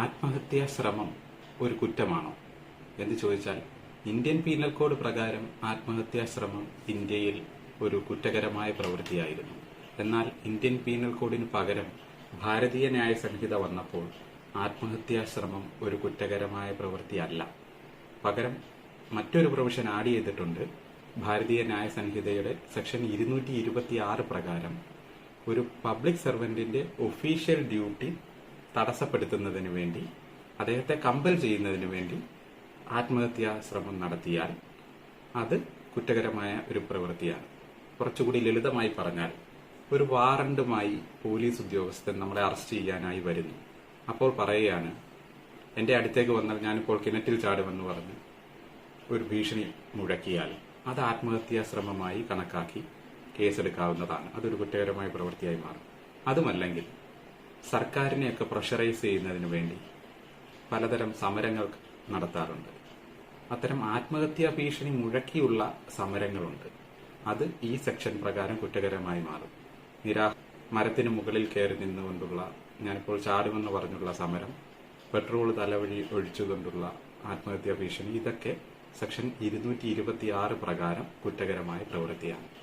ആത്മഹത്യാ ശ്രമം ഒരു കുറ്റമാണോ എന്ന് ചോദിച്ചാൽ ഇന്ത്യൻ പീനൽ കോഡ് പ്രകാരം ആത്മഹത്യാ ശ്രമം ഇന്ത്യയിൽ ഒരു കുറ്റകരമായ പ്രവൃത്തിയായിരുന്നു. എന്നാൽ ഇന്ത്യൻ പീനൽ കോഡിന് പകരം ഭാരതീയ ന്യായ സംഹിത വന്നപ്പോൾ ആത്മഹത്യാ ശ്രമം ഒരു കുറ്റകരമായ പ്രവൃത്തിയല്ല. പകരം മറ്റൊരു പ്രൊവിഷൻ ആഡ് ചെയ്തിട്ടുണ്ട്. ഭാരതീയ ന്യായ സംഹിതയുടെ സെക്ഷൻ ഇരുന്നൂറ്റി ഇരുപത്തി ആറ് പ്രകാരം ഒരു പബ്ലിക് സർവന്റിന്റെ ഒഫീഷ്യൽ ഡ്യൂട്ടി തടസ്സപ്പെടുത്തുന്നതിന് വേണ്ടി അദ്ദേഹത്തെ കമ്പൽ ചെയ്യുന്നതിന് വേണ്ടി ആത്മഹത്യാ ശ്രമം നടത്തിയാൽ അത് കുറ്റകരമായ ഒരു പ്രവൃത്തിയാണ്. കുറച്ചുകൂടി ലളിതമായി പറഞ്ഞാൽ ഒരു വാറണ്ടുമായി പോലീസ് ഉദ്യോഗസ്ഥൻ നമ്മളെ അറസ്റ്റ് ചെയ്യാനായി വരുന്നു. അപ്പോൾ പറയുകയാണ് എന്റെ അടുത്തേക്ക് വന്നാൽ ഞാനിപ്പോൾ കിണറ്റിൽ ചാടുമെന്ന് പറഞ്ഞ് ഒരു ഭീഷണി മുഴക്കിയാൽ അത് ആത്മഹത്യാ ശ്രമമായി കണക്കാക്കി കേസെടുക്കാവുന്നതാണ്. അതൊരു കുറ്റകരമായ പ്രവൃത്തിയായി മാറും. അതുമല്ലെങ്കിൽ സർക്കാരിനെയൊക്കെ പ്രഷറൈസ് ചെയ്യുന്നതിന് വേണ്ടി പലതരം സമരങ്ങൾ നടത്താറുണ്ട്. അത്തരം ആത്മഹത്യാ ഭീഷണി മുഴക്കിയുള്ള സമരങ്ങളുണ്ട്. അത് ഈ സെക്ഷൻ പ്രകാരം കുറ്റകരമായി മാറും. നിരാ മരത്തിന് മുകളിൽ കയറി നിന്നുകൊണ്ടുള്ള ഞാനിപ്പോൾ ചാടുമെന്ന് പറഞ്ഞുള്ള സമരം പെട്രോൾ തലവഴി ഒഴിച്ചുകൊണ്ടുള്ള ആത്മഹത്യാ ഭീഷണി ഇതൊക്കെ സെക്ഷൻ ഇരുന്നൂറ്റി പ്രകാരം കുറ്റകരമായ പ്രവൃത്തിയാണ്